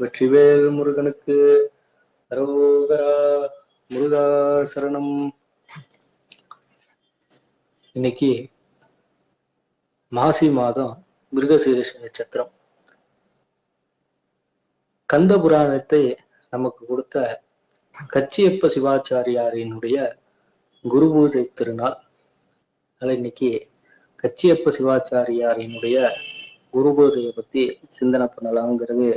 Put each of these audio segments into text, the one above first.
வெற்றிவேல் முருகனுக்கு அரோகரா முருகா சரணம். இன்னைக்கு மாசி மாதம் மிருகசீரிஷ நட்சத்திரம். கந்த புராணத்தை நமக்கு கொடுத்த கச்சியப்ப சிவாச்சாரியாரினுடைய குருபூஜை திருநாள். அதனால இன்னைக்கு கச்சியப்ப சிவாச்சாரியாரினுடைய குருபூஜையை பத்தி சிந்தனை பண்ணலாங்கிறது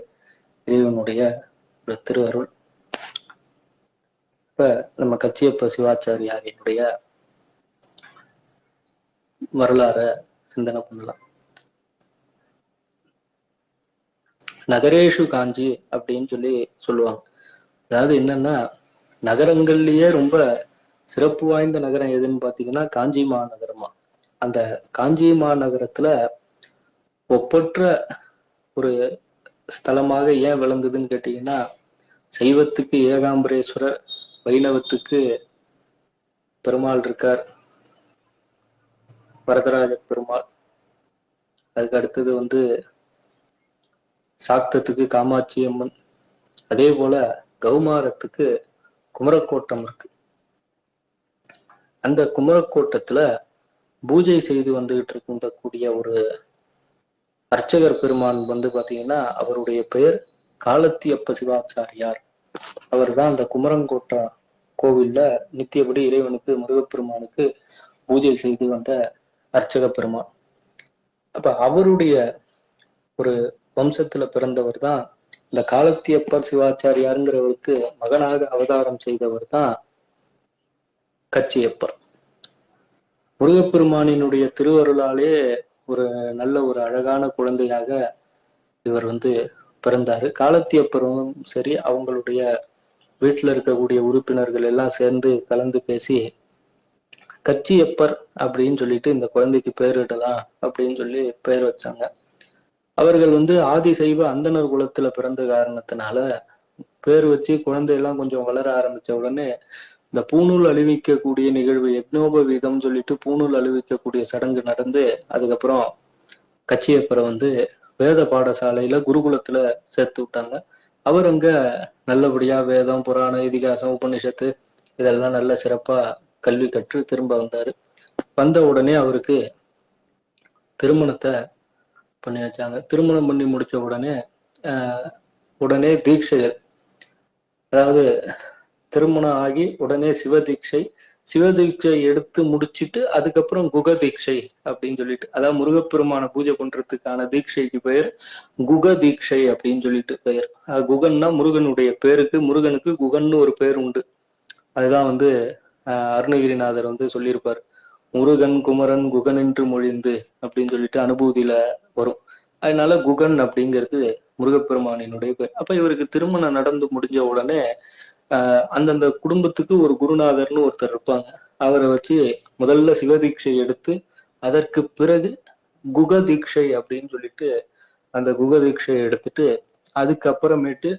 இறைவனுடைய ஒரு திருஅருள் இப்ப நம்ம கச்சியப்ப சிவாச்சாரியாரினுடைய வரலாற சிந்தனை பண்ணலாம். நகரேஷு காஞ்சி அப்படின்னு சொல்லி சொல்லுவாங்க. அதாவது என்னன்னா நகரங்கள்லயே ரொம்ப சிறப்பு வாய்ந்த நகரம் எதுன்னு பாத்தீங்கன்னா காஞ்சி மாநகரமா. அந்த காஞ்சி மாநகரத்துல ஒப்பற்ற ஒரு ஸ்தலமாக ஏன் விளங்குதுன்னு கேட்டீங்கன்னா சைவத்துக்கு ஏகாம்பரேஸ்வரர் வைணவத்துக்கு பெருமாள் இருக்கார். வரதராஜ பெருமாள். அதுக்கு அடுத்தது வந்து சாக்தத்துக்கு காமாட்சி அம்மன். அதே போல கௌமாரத்துக்கு குமரக்கோட்டம் இருக்கு. அந்த குமரக்கோட்டத்துல பூஜை செய்து வந்துகிட்டு இருக்கக்கூடிய ஒரு அர்ச்சகர் பெருமான் வந்து பாத்தீங்கன்னா அவருடைய பெயர் காலத்தியப்ப சிவாச்சாரியார். அவர் தான் அந்த குமரங்கோட்டா கோவில்ல நித்தியபடி இறைவனுக்கு முருகப்பெருமானுக்கு பூஜை செய்து வந்த அர்ச்சக பெருமான். அப்ப அவருடைய ஒரு வம்சத்துல பிறந்தவர் தான் இந்த காலத்தியப்பர் சிவாச்சாரியாருங்கிறவருக்கு மகனாக அவதாரம் செய்தவர் தான் கச்சியப்பர். முருகப்பெருமானினுடைய திருவருளாலே ஒரு நல்ல ஒரு அழகான குழந்தையாக இவர் வந்து பிறந்தாரு. காலத்தியப்பரும் சரி அவங்களுடைய வீட்டில் இருக்கக்கூடிய உறுப்பினர்கள் எல்லாம் சேர்ந்து கலந்து பேசி கச்சியப்பர் அப்படின்னு சொல்லிட்டு இந்த குழந்தைக்கு பெயரிடலாம் அப்படின்னு சொல்லி பெயர் வச்சாங்க. அவர்கள் வந்து ஆதிசைவ அந்தனர் குலத்துல பிறந்த காரணத்தினால பேர் வச்சு குழந்தையெல்லாம் கொஞ்சம் வளர ஆரம்பிச்ச உடனே இந்த பூணூல் அழிவிக்கக்கூடிய நிகழ்வு யக்னோபவீதம் சொல்லிட்டு பூணூல் அழிவிக்கக்கூடிய சடங்கு நடந்து அதுக்கப்புறம் கச்சியப்பரை வந்து வேத பாடசாலையில குருகுலத்துல சேர்த்து விட்டாங்க. அவர் அங்க நல்லபடியா வேதம் புராணம் இதிகாசம் உபநிஷத்து இதெல்லாம் நல்ல சிறப்பா கல்வி கற்று திரும்ப வந்தாரு. வந்த உடனே அவருக்கு திருமணத்தை பண்ணி வச்சாங்க. திருமணம் பண்ணி முடிச்ச உடனே ஆஹ் உடனே தீட்சைகள். அதாவது திருமணம் ஆகி உடனே சிவதீட்சை சிவதீட்சை எடுத்து முடிச்சிட்டு அதுக்கப்புறம் குக தீட்சை அப்படின்னு சொல்லிட்டு அதாவது முருகப்பெருமான பூஜை பண்றதுக்கான தீட்சைக்கு பெயர் குக தீட்சை அப்படின்னு சொல்லிட்டு பெயர். குகன்னா முருகனுடைய பேருக்கு முருகனுக்கு குகன்னு ஒரு பேர் உண்டு. அதுதான் வந்து அருணகிரிநாதர் வந்து சொல்லியிருப்பார். முருகன் குமரன் குகன் என்று மொழிந்து அப்படின்னு சொல்லிட்டு அனுபூதியில வரும். அதனால குகன் அப்படிங்கிறது முருகப்பெருமானினுடைய பேர். அப்ப இவருக்கு திருமணம் நடந்து முடிஞ்ச உடனே அந்தந்த குடும்பத்துக்கு ஒரு குருநாதர்னு ஒருத்தர் இருப்பாங்க. அவரை வச்சு முதல்ல சிவதீட்சை எடுத்து அதற்கு பிறகு குக தீட்சை அப்படின்னு சொல்லிட்டு அந்த குக தீட்சையை எடுத்துட்டு அதுக்கப்புறமேட்டு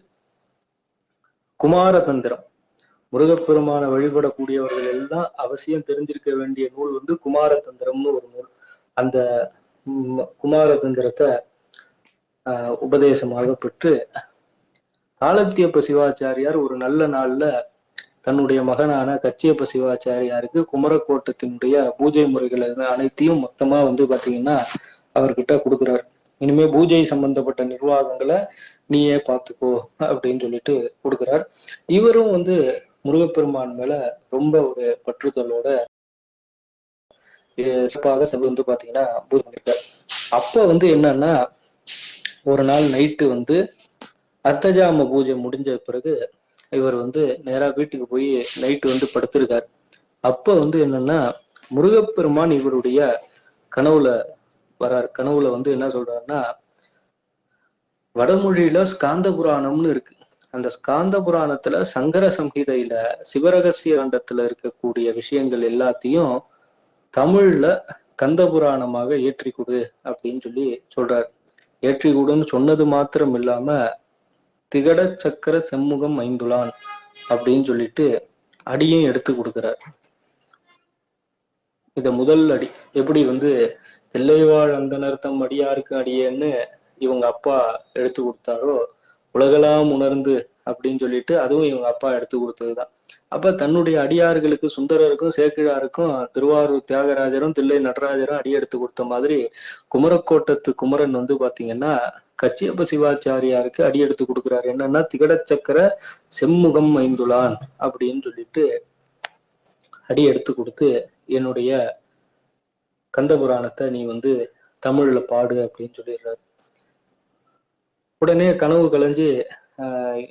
குமாரதந்திரம் முருகப்பெருமான வழிபடக்கூடியவர்கள் எல்லாம் அவசியம் தெரிஞ்சிருக்க வேண்டிய நூல் வந்து குமாரதந்திரம்னு ஒரு நூல். அந்த குமாரதந்திரத்தை ஆஹ் உபதேசமாக பெற்று காலத்தியப்ப சிவாச்சாரியார் ஒரு நல்ல நாள்ல தன்னுடைய மகனான கச்சியப்ப சிவாச்சாரியாருக்கு குமரக்கோட்டத்தினுடைய பூஜை முறைகள் அனைத்தையும் மொத்தமா வந்து பாத்தீங்கன்னா அவர்கிட்ட கொடுக்குறாரு. இனிமே பூஜை சம்பந்தப்பட்ட நிர்வாகங்களை நீயே பார்த்துக்கோ அப்படின்னு சொல்லிட்டு கொடுக்குறார். இவரும் வந்து முருகப்பெருமான் மேல ரொம்ப ஒரு பற்றுதலோட சிறப்பாக சபை வந்து பாத்தீங்கன்னா பூஜை பண்ணிருக்காரு. அப்ப வந்து என்னன்னா ஒரு நாள் நைட்டு வந்து அர்த்தஜாம பூஜை முடிஞ்ச பிறகு இவர் வந்து நேரா வீட்டுக்கு போய் நைட்டு வந்து படுத்திருக்காரு. அப்ப வந்து என்னன்னா முருகப்பெருமான் இவருடைய கனவுல வரார். கனவுல வந்து என்ன சொல்றாருன்னா வடமொழியில ஸ்காந்த புராணம்னு இருக்கு. அந்த ஸ்காந்த புராணத்துல சங்கர சம்ஹிதையில சிவரகசிய கண்டத்துல இருக்கக்கூடிய விஷயங்கள் எல்லாத்தையும் தமிழ்ல கந்த புராணமாக ஏற்றி கொடு அப்படின்னு சொல்லி சொல்றாரு. ஏற்றி கொடுன்னு சொன்னது மாத்திரம் இல்லாம திகட சக்கர செம்முகம் ஐந்துலான் அப்படின்னு சொல்லிட்டு அடியும் எடுத்து கொடுக்கிறார். இத முதல் அடி எப்படி வந்து தில்லைவாழ் அந்த நர்த்தம் அடியாருக்கு அடியேன்னு இவங்க அப்பா எடுத்து கொடுத்தாரோ உலகெல்லாம் உணர்ந்து அப்படின்னு சொல்லிட்டு அதுவும் இவங்க அப்பா எடுத்து கொடுத்ததுதான். அப்ப தன்னுடைய அடியார்களுக்கு சுந்தரருக்கும் சேக்கிழாருக்கும் திருவாரூர் தியாகராஜரும் தில்லை நடராஜரும் அடி எடுத்து கொடுத்த மாதிரி குமரக்கோட்டத்து குமரன் வந்து பாத்தீங்கன்னா கச்சியப்ப சிவாச்சாரியாருக்கு அடி எடுத்து கொடுக்குறாரு. என்னன்னா திகடச்சக்கர செம்முகம் ஐந்துலான் அப்படின்னு சொல்லிட்டு அடி எடுத்து கொடுத்து என்னுடைய கந்த புராணத்தை நீ வந்து தமிழ்ல பாடு அப்படின்னு சொல்லிடுறாரு. உடனே கனவு கலைஞ்சு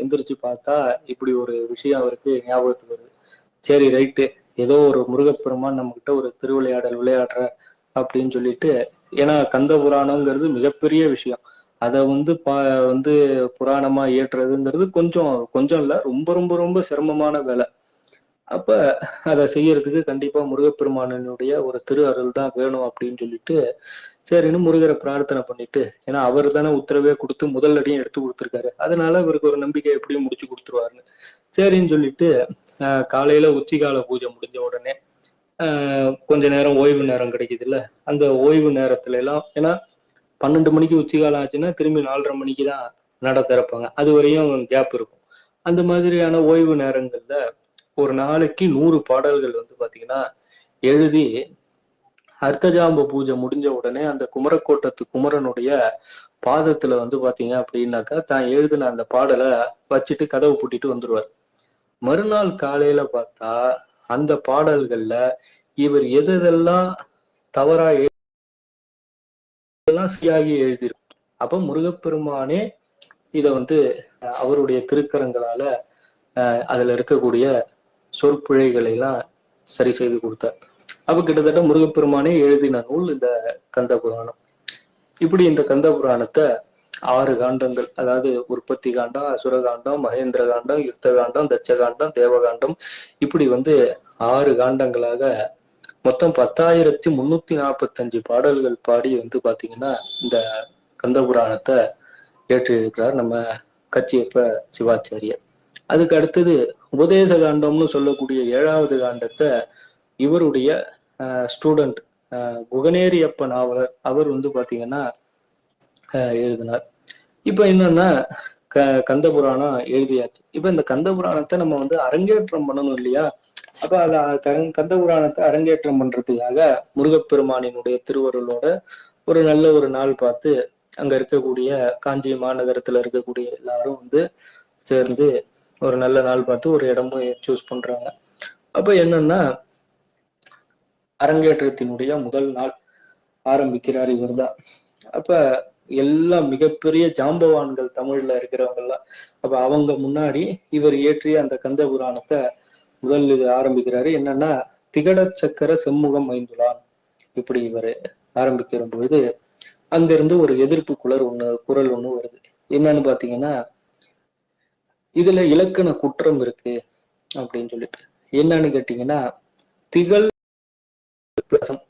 எந்திரிச்சு பார்த்தா இப்படி ஒரு விஷயம் அவருக்கு ஞாபகத்துக்கு வருது. சரி ரைட்டு. ஏதோ ஒரு முருகப்பெருமான் நம்ம கிட்ட ஒரு திருவிளையாடல் விளையாடுற அப்படின்னு சொல்லிட்டு ஏன்னா கந்த புராணங்கிறது மிகப்பெரிய விஷயம். அதை வந்து பா வந்து புராணமா ஏற்றுறதுங்கிறது கொஞ்சம் கொஞ்சம் இல்லை. ரொம்ப ரொம்ப ரொம்ப சிரமமான வேலை. அப்ப அதை செய்யறதுக்கு கண்டிப்பா முருகப்பெருமானனுடைய ஒரு திரு அருள் தான் வேணும் அப்படின்னு சொல்லிட்டு சரின்னு முருகரை பிரார்த்தனை பண்ணிட்டு ஏன்னா அவர் தானே உத்தரவே கொடுத்து முதல் அடியும் எடுத்து கொடுத்துருக்காரு. அதனால இவருக்கு ஒரு நம்பிக்கை எப்படியும் முடிச்சு கொடுத்துருவாருன்னு. சரின்னு சொல்லிட்டு காலையில உச்சிகால பூஜை முடிஞ்ச உடனே கொஞ்ச நேரம் ஓய்வு நேரம் கிடைக்குதுல்ல. அந்த ஓய்வு நேரத்துல எல்லாம் ஏன்னா பன்னெண்டு மணிக்கு உச்சிகாலம் ஆச்சுன்னா திரும்பி நாலரை மணிக்கு தான் நட திறப்பாங்க. அது வரையும் கேப் இருக்கும். அந்த மாதிரியான ஓய்வு நேரங்கள்ல ஒரு நாளைக்கு நூறு பாடல்கள் வந்து பாத்தீங்கன்னா எழுதி அர்த்தஜாம்ப பூஜை முடிஞ்ச உடனே அந்த குமரக்கோட்டத்து குமரனுடைய பாதத்துல வந்து பாத்தீங்க அப்படின்னாக்கா தான் எழுதின அந்த பாடலை வச்சுட்டு கதவு பூட்டிட்டு வந்துருவார். மறுநாள் காலையில பார்த்தா அந்த பாடல்கள்ல இவர் எது எதெல்லாம் தவறா எல்லாம் சரியாகி எழுதியிருக்கும் அப்ப முருகப்பெருமானே இத வந்து அவருடைய திருக்கரங்களால அஹ், அதுல இருக்கக்கூடிய சொற்பிழைகளை எல்லாம் சரி செய்து கொடுத்தார். அப்ப கிட்டத்தட்ட முருகப்பெருமானே எழுதின நூல் இந்த கந்த புராணம். இப்படி இந்த கந்த புராணத்தை ஆறு காண்டங்கள் அதாவது உற்பத்தி காண்டம் அசுரகாண்டம் மகேந்திர காண்டம் யுத்த காண்டம் தட்ச காண்டம் தேவகாண்டம் இப்படி வந்து ஆறு காண்டங்களாக மொத்தம் பத்தாயிரத்தி முன்னூத்தி நாற்பத்தஞ்சு பாடல்கள் பாடி வந்து பாத்தீங்கன்னா இந்த கந்த புராணத்தை நம்ம கச்சியப்ப சிவாச்சாரியர். அதுக்கு அடுத்தது உபதேச காண்டம்னு சொல்லக்கூடிய ஏழாவது காண்டத்தை இவருடைய ஸ்டூடெண்ட் குகனேரியப்ப நாவலர் அவர் வந்து பாத்தீங்கன்னா அஹ், எழுதினார். இப்ப என்னன்னா க கந்த புராணம் எழுதியாச்சு. இப்ப இந்த கந்த புராணத்தை நம்ம வந்து அரங்கேற்றம் பண்ணணும் இல்லையா? அப்ப அத கந்த- கந்த புராணத்தை அரங்கேற்றம் பண்றதுக்காக முருகப்பெருமானினுடைய திருவருளோட ஒரு நல்ல ஒரு நாள் பார்த்து அங்க இருக்கக்கூடிய காஞ்சி மாநகரத்துல இருக்கக்கூடிய எல்லாரும் வந்து சேர்ந்து ஒரு நல்ல நாள் பார்த்து ஒரு இடமும் சூஸ் பண்றாங்க. அப்ப என்னன்னா அரங்கேற்றத்தினுடைய முதல் நாள் ஆரம்பிக்கிறார் இவர்தான். அப்ப எல்லாம் மிகப்பெரிய ஜாம்பவான்கள் தமிழ்ல இருக்கிறவங்க எல்லாம் அப்ப அவங்க முன்னாடி இவர் இயற்றிய அந்த கந்த புராணத்தை முதல் இது ஆரம்பிக்கிறாரு. என்னன்னா திகட சக்கர செம்முகம் ஐந்துலான் இப்படி இவர் ஆரம்பிக்கிற பொழுது அங்கிருந்து ஒரு எதிர்ப்பு குரல் ஒண்ணு குரல் ஒண்ணு வருது. என்னன்னு பாத்தீங்கன்னா இதுல இலக்கண குற்றம் இருக்கு அப்படின்னு சொல்லிட்டு. என்னன்னு கேட்டீங்கன்னா திகழ் தசம்.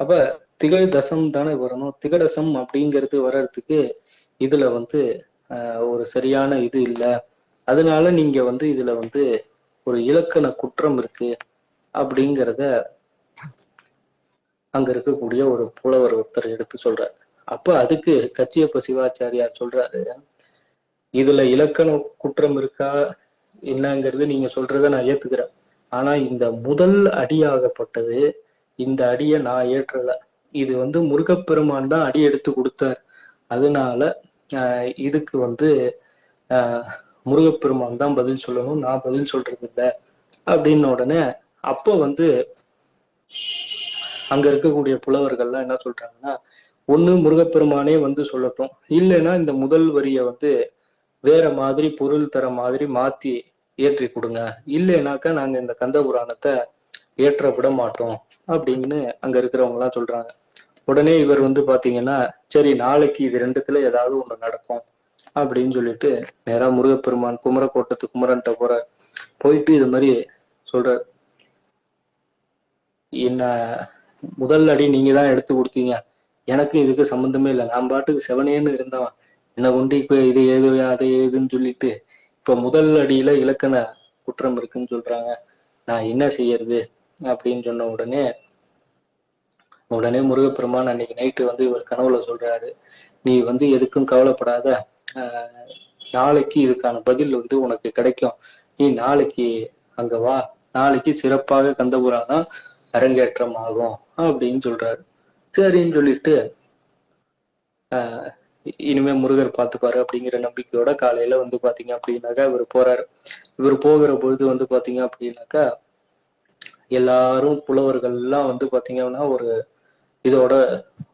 அப்ப திகழ் தசம் தானே வரணும்? திகடசம் அப்படிங்கிறது வர்றதுக்கு இதுல வந்து ஆஹ், ஒரு சரியான இது இல்ல. அதனால நீங்க வந்து இதுல வந்து ஒரு இலக்கண குற்றம் இருக்கு அப்படிங்கிறத அங்க இருக்கக்கூடிய ஒரு புலவர் ஒருத்தர் எடுத்து சொல்றாரு. அப்ப அதுக்கு கச்சியப்ப சிவாச்சாரியார் சொல்றாரு இதுல இலக்கண குற்றம் இருக்கா? என்னங்கிறது நீங்க சொல்றத நான் ஏத்துக்கிறேன். ஆனா இந்த முதல் அடியாகப்பட்டது இந்த அடியை நான் ஏற்றல. இது வந்து முருகப்பெருமான் தான் அடி எடுத்து கொடுத்தார். அதனால ஆஹ், இதுக்கு வந்து ஆஹ், முருகப்பெருமான் தான் பதில் சொல்லணும் நான் பதில் சொல்றது இல்ல அப்படின்ன உடனே அப்போ வந்து அங்க இருக்கக்கூடிய புலவர்கள்லாம் என்ன சொல்றாங்கன்னா ஒண்ணு முருகப்பெருமானே வந்து சொல்லட்டும். இல்லைன்னா இந்த முதல் வரியை வந்து வேற மாதிரி பொருள் தர மாதிரி மாத்தி ஏற்றி கொடுங்க. இல்லைனாக்கா நாங்க இந்த கந்த புராணத்தை ஏற்ற விட மாட்டோம். அப்படின்னு அங்க இருக்கிறவங்க எல்லாம் சொல்றாங்க. உடனே இவர் வந்து பாத்தீங்கன்னா சரி நாளைக்கு இது ரெண்டுத்துல ஏதாவது ஒண்ணு நடக்கும். அப்படின்னு சொல்லிட்டு நேரா முருகப்பெருமான் குமரக்கோட்டத்து குமரன்ட்ட போற போயிட்டு இது மாதிரி சொல்ற என்ன முதல் அடி நீங்க தான் எடுத்து கொடுத்தீங்க. எனக்கு இதுக்கு சம்மந்தமே இல்லை. நான் பாட்டுக்கு செவனேன்னு இருந்தவன். என்னை கொண்டு இப்ப இது ஏது அது ஏதுன்னு சொல்லிட்டு இப்ப முதல் அடியில இலக்கண குற்றம் இருக்குன்னு சொல்றாங்க. நான் என்ன செய்யறது அப்படின்னு சொன்ன உடனே உடனே முருகப்பெருமான் அன்னைக்கு நைட்டு வந்து இவர் கனவுல சொல்றாரு. நீ வந்து எதுக்கும் கவலைப்படாத. நாளைக்கு இதுக்கான பதில் வந்து உனக்கு கிடைக்கும். நீ நாளைக்கு அங்க வா. நாளைக்கு சிறப்பாக கந்தபுராணம் அரங்கேற்றம் ஆகும் அப்படின்னு சொல்றாரு. சரின்னு சொல்லிட்டு ஆஹ் இனிமே முருகர் பார்த்துப்பாரு அப்படிங்கிற நம்பிக்கையோட காலையில வந்து பாத்தீங்க அப்படின்னாக்கா இவர் போறாரு. இவர் போகிற பொழுது வந்து பாத்தீங்க அப்படின்னாக்கா எல்லாரும் புலவர்கள் எல்லாம் வந்து பாத்தீங்கன்னா ஒரு இதோட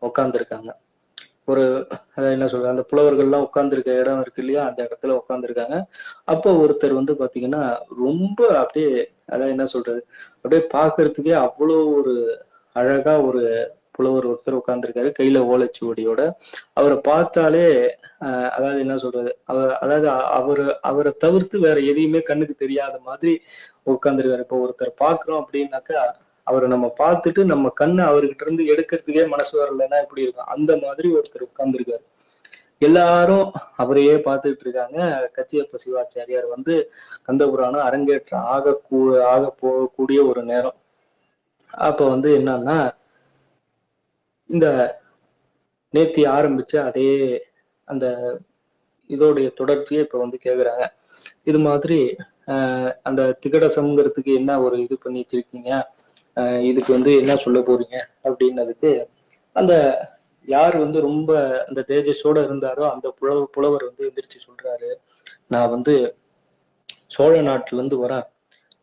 உட்காந்துருக்காங்க ஒரு என்ன சொல்றது அந்த புலவர்கள்லாம் உட்கார்ந்துருக்க இடம் இருக்கு இல்லையா அந்த இடத்துல உட்காந்துருக்காங்க அப்போ ஒருத்தர் வந்து பாத்தீங்கன்னா ரொம்ப அப்படியே அதான் என்ன சொல்றது அப்படியே பாக்குறதுக்கே அவ்வளோ ஒரு அழகா ஒரு புலவர் ஒருத்தர் உட்கார்ந்துருக்காரு கையில ஓலைச்சுவடியோட. அவரை பார்த்தாலே ஆஹ் அதாவது என்ன சொல்றது அவர் அதாவது அவரு அவரை தவிர்த்து வேற எதையுமே கண்ணுக்கு தெரியாத மாதிரி உட்காந்துருக்காரு இப்போ ஒருத்தர் பாக்குறோம் அப்படின்னாக்கா அவரை நம்ம பார்த்துட்டு நம்ம கண்ணை அவர்கிட்ட இருந்து எடுக்கிறதுக்கே மனசு வரலன்னா எப்படி இருக்கும்? அந்த மாதிரி ஒருத்தர் உட்கார்ந்துருக்காரு. எல்லாரும் அவரையே பார்த்துட்டு இருக்காங்க. கச்சியப்ப சிவாச்சாரியார் வந்து கந்தபுராணம் அரங்கேற்றம் ஆக கூ ஆக போகக்கூடிய ஒரு நேரம். அப்ப வந்து என்னன்னா இந்த நேத்தி ஆரம்பிச்ச அதே அந்த இதோடைய தொடர்ச்சியை இப்ப வந்து கேக்குறாங்க. இது மாதிரி ஆஹ் அந்த திகடசம்ங்கிறதுக்கு என்ன ஒரு இது பண்ணி வச்சிருக்கீங்க? இதுக்கு வந்து என்ன சொல்ல போறீங்க அப்படின்னதுக்கு அந்த யார் வந்து ரொம்ப அந்த தேஜஸோட இருந்தாரோ அந்த புலவ புலவர் வந்து எந்திரிச்சு சொல்றாரு நான் வந்து சோழ நாட்டுல இருந்து வரேன்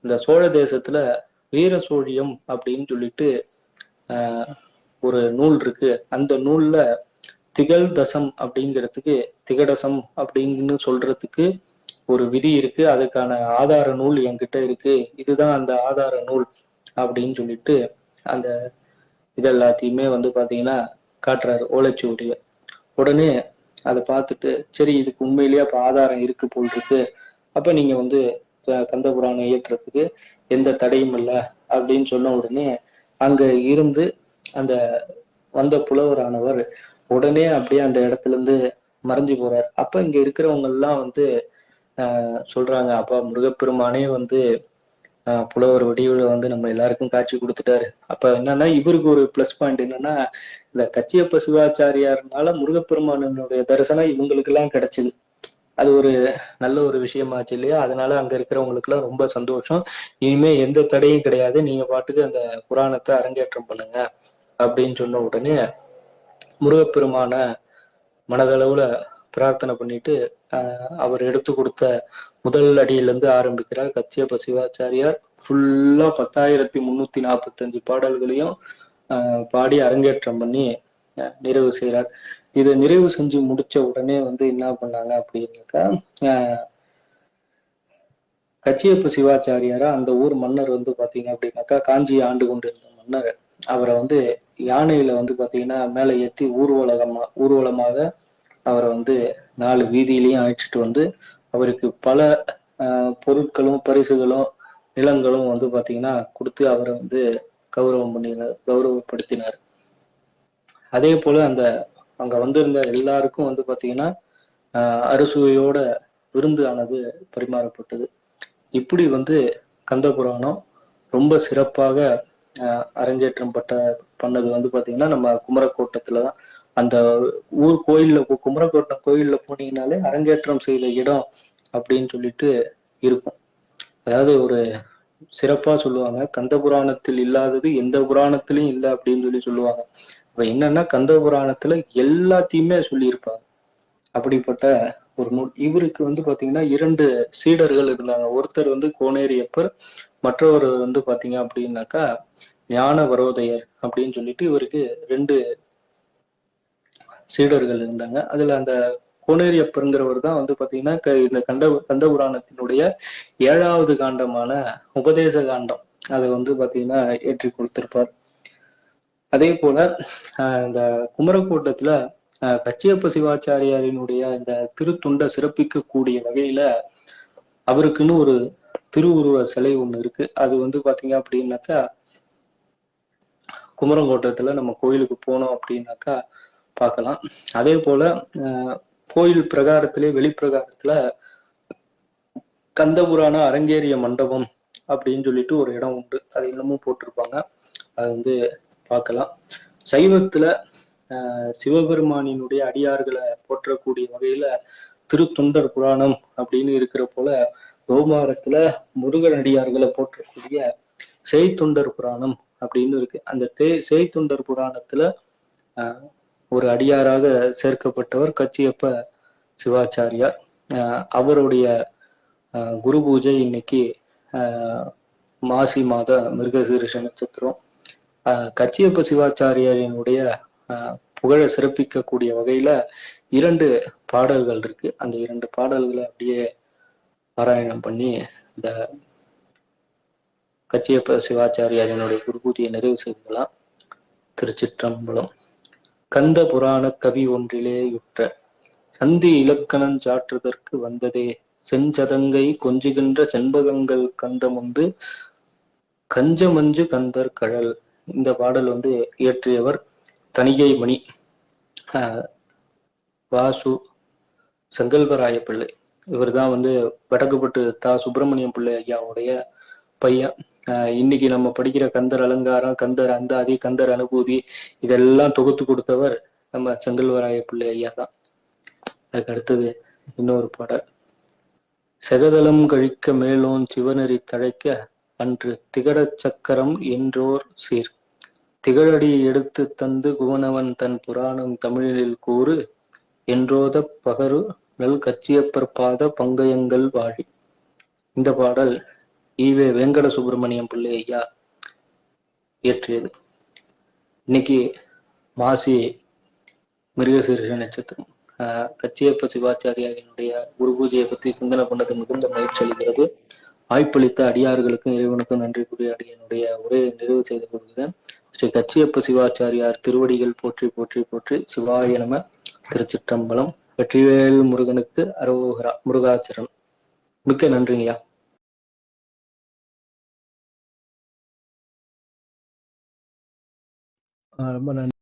இந்த சோழ தேசத்துல வீர சோழியம் அப்படின்னு சொல்லிட்டு ஆஹ் ஒரு நூல் இருக்கு. அந்த நூல்ல திகழ் தசம் அப்படிங்கிறதுக்கு திகடசம் அப்படின்னு சொல்றதுக்கு ஒரு விதி இருக்கு. அதுக்கான ஆதார நூல் என்கிட்ட இருக்கு. இதுதான் அந்த ஆதார நூல். அப்படின்னு சொல்லிட்டு அந்த இது எல்லாத்தையுமே வந்து பார்த்தீங்கன்னா காட்டுறாரு ஓலைச்சுவடிய. உடனே அதை பார்த்துட்டு சரி இதுக்கு உண்மையிலேயே அப்போ ஆதாரம் இருக்கு போல் இருக்கு அப்போ நீங்கள் வந்து கந்த புராணம் இயற்றுறதுக்கு எந்த தடையும் இல்லை. அப்படின்னு சொன்ன உடனே அங்கே இருந்து அந்த வந்த புலவரானவர் உடனே அப்படியே அந்த இடத்துல இருந்து மறைஞ்சு போறார். அப்ப இங்க இருக்கிறவங்க எல்லாம் வந்து சொல்றாங்க அப்பா முருகப்பெருமானே வந்து புலவர் வடிவில் வந்து நம்ம எல்லாருக்கும் காட்சி கொடுத்துட்டாரு. அப்ப என்னன்னா இவருக்கு ஒரு ப்ளஸ் பாயிண்ட் என்னன்னா இந்த கச்சியப்ப சிவாச்சாரியார்னால முருகப்பெருமானனுடைய தரிசனம் இவங்களுக்கு எல்லாம் கிடைச்சது. அது ஒரு நல்ல ஒரு விஷயமாச்சு இல்லையா? அதனால அங்க இருக்கிறவங்களுக்கு எல்லாம் ரொம்ப சந்தோஷம். இனிமே எந்த தடையும் கிடையாது. நீங்க பாட்டுக்கு அந்த புராணத்தை அரங்கேற்றம் பண்ணுங்க அப்படின்னு சொன்ன உடனே முருகப்பெருமான மனதளவுல பிரார்த்தனை பண்ணிட்டு ஆஹ் அவர் எடுத்து கொடுத்த முதல் அடியிலிருந்து ஆரம்பிக்கிறார் கச்சியப்ப சிவாச்சாரியார் ஃபுல்லா பத்தாயிரத்தி முன்னூத்தி நாற்பத்தஞ்சு பாடல்களையும் ஆஹ் பாடி அரங்கேற்றம் பண்ணி நிறைவு செய்கிறார் இதை நிறைவு செஞ்சு முடிச்ச உடனே வந்து என்ன பண்ணாங்க அப்படின்னாக்கா கச்சியப்ப சிவாச்சாரியாரா அந்த ஊர் மன்னர் வந்து பாத்தீங்க அப்படின்னாக்கா காஞ்சியை ஆண்டு கொண்டிருந்த மன்னர். அவரை வந்து யானையில வந்து பாத்தீங்கன்னா மேலே ஏத்தி ஊர்வலகமா ஊர்வலமாக அவரை வந்து நாலு வீதியிலையும் அழைச்சிட்டு வந்து அவருக்கு பல ஆஹ், பொருட்களும் பரிசுகளும் நிலங்களும் வந்து பாத்தீங்கன்னா கொடுத்து அவரை வந்து கௌரவம் பண்ணினார் கௌரவப்படுத்தினார். அதே போல அந்த அங்க வந்திருந்த எல்லாருக்கும் வந்து பாத்தீங்கன்னா அறுசுவையோட விருந்து ஆனது பரிமாறப்பட்டது. இப்படி வந்து கந்த புராணம் ரொம்ப சிறப்பாக அரங்கேற்றம் பட்ட பண்ணது வந்து பாத்தீங்கன்னா நம்ம குமரக்கோட்டத்துல தான் அந்த ஊர் கோயில்ல குமரக்கோட்டம் கோயில்ல போனீங்கனாலே அரங்கேற்றம் செய்த இடம் அப்படின்னு சொல்லிட்டு இருக்கும். அதாவது ஒரு சிறப்பா சொல்லுவாங்க. கந்த புராணத்தில் இல்லாதது எந்த புராணத்திலையும் இல்லை அப்படின்னு சொல்லி சொல்லுவாங்க. இப்ப என்னன்னா கந்த புராணத்துல எல்லாத்தையுமே சொல்லியிருப்பாங்க. அப்படிப்பட்ட ஒரு நூல். இவருக்கு வந்து பாத்தீங்கன்னா இரண்டு சீடர்கள் இருந்தாங்க. ஒருத்தர் வந்து கோனேரியப்பர் மற்றவர் வந்து பாத்தீங்க அப்படின்னாக்கா ஞான வரோதயர் அப்படின்னு சொல்லிட்டு இவருக்கு ரெண்டு சீடர்கள் இருந்தாங்க. அதுல அந்த கோனேரியப்பருங்கிறவர் தான் வந்து பாத்தீங்கன்னா க- இந்த கண்ட கந்த புராணத்தினுடைய ஏழாவது காண்டமான உபதேச காண்டம். அதை வந்து பாத்தீங்கன்னா ஏற்றி கொடுத்திருப்பார். அதே போல ஆஹ் இந்த குமரக்கோட்டத்துல ஆஹ் கச்சியப்ப சிவாச்சாரியாரினுடைய இந்த திருத்துண்டை சிறப்பிக்கக்கூடிய வகையில அவருக்குன்னு ஒரு திருவுருவ சிலை ஒண்ணு இருக்கு. அது வந்து பாத்தீங்க அப்படின்னாக்கா குமரங்கோட்டத்துல நம்ம கோயிலுக்கு போனோம் அப்படின்னாக்கா பார்க்கலாம். அதே போல கோயில் பிரகாரத்திலே வெளிப்பிரகாரத்துல கந்தபுராண அரங்கேறிய மண்டபம் அப்படின்னு சொல்லிட்டு ஒரு இடம் உண்டு. அது இன்னமும் போட்டிருப்பாங்க. அது வந்து பார்க்கலாம். சைவத்துல ஆஹ் சிவபெருமானினுடைய அடியார்களை போற்றக்கூடிய வகையில திருத்தொண்டர் புராணம் அப்படின்னு இருக்கிற போல கௌமாரத்துல முருகனடியார்களை போற்றக்கூடிய செய்தொண்டர் புராணம் அப்படின்னு இருக்கு. அந்த தே செய்தொண்டர் புராணத்துல ஆஹ் ஒரு அடியாராக சேர்க்கப்பட்டவர் கச்சியப்ப சிவாச்சாரியார். அவருடைய குரு பூஜை இன்னைக்கு ஆஹ் மாசி மாத மிருகசீரிஷ நட்சத்திரம். கச்சியப்ப சிவாச்சாரியாரினுடைய ஆஹ் புகழை சிறப்பிக்கக்கூடிய வகையில இரண்டு பாடல்கள் இருக்கு. அந்த இரண்டு பாடல்களை அப்படியே பாராயணம் பண்ணி இந்த கச்சியப்ப சிவாச்சாரியாரினுடைய குருபூதியை நிறைவு செய்துக்கலாம். திருச்சிற்றம்பலம். கந்த புராண கவி ஒன்றிலே யுற்ற சந்தி இலக்கணம் சாற்றுதற்கு வந்ததே. செஞ்சதங்கை கொஞ்சுகின்ற செண்பகங்கள் கந்தமுந்து கஞ்சமஞ்சு கந்தர் கழல். இந்த பாடல் வந்து இயற்றியவர் தணிகை மணி வாசு செங்கல்வராய பிள்ளை இவர் தான் வந்து வடக்குப்பட்டு தா. சுப்பிரமணியம் பிள்ளை ஐயாவுடைய பையன். இன்னைக்கு நம்ம படிக்கிற கந்தர் அலங்காரம் கந்தர் அந்தாதி கந்தர் அனுபூதி இதெல்லாம் தொகுத்து கொடுத்தவர் நம்ம செங்கல்வராய பிள்ளை ஐயா தான். அதுக்கு அடுத்தது இன்னொரு பாடல். செகதலம் கழிக்க மேலோன் சிவநெறி தழைக்க அன்று திகடச் சக்கரம் என்றோர் சீர். திகழடி எடுத்து தந்து குவனவன் தன் புராணம் தமிழில் கூறு என்றோத பகரு நல் கச்சியப்பர் பாத பங்கயங்கள் வாழி. இந்த பாடல் ஈவே வெங்கட சுப்பிரமணியம் பிள்ளை ஐயா இயற்றியது. இன்னைக்கு மாசி மிருகசீரிஷ நட்சத்திரம். ஆஹ் கச்சியப்ப சிவாச்சாரியாரினுடைய குரு பூஜையை பற்றி சிந்தனை பண்ணது மிகுந்த மகிழ்ச்சி அளிக்கிறது. வாய்ப்பளித்த அடியார்களுக்கும் இறைவனுக்கும் நன்றி கூறி அடியனுடைய உரையை நிறைவு செய்து கொள்கிறேன். ஸ்ரீ கச்சியப்ப சிவாச்சாரியார் திருவடிகள் போற்றி போற்றி போற்றி சிவாய நம திருச்சிற்றம்பலம். வெற்றிவேல் முருகனுக்கு அரோகரா முருகாச்சரம் மிக்க நன்றிங்கய்யா. ஆ, ரொம்ப நன்றி.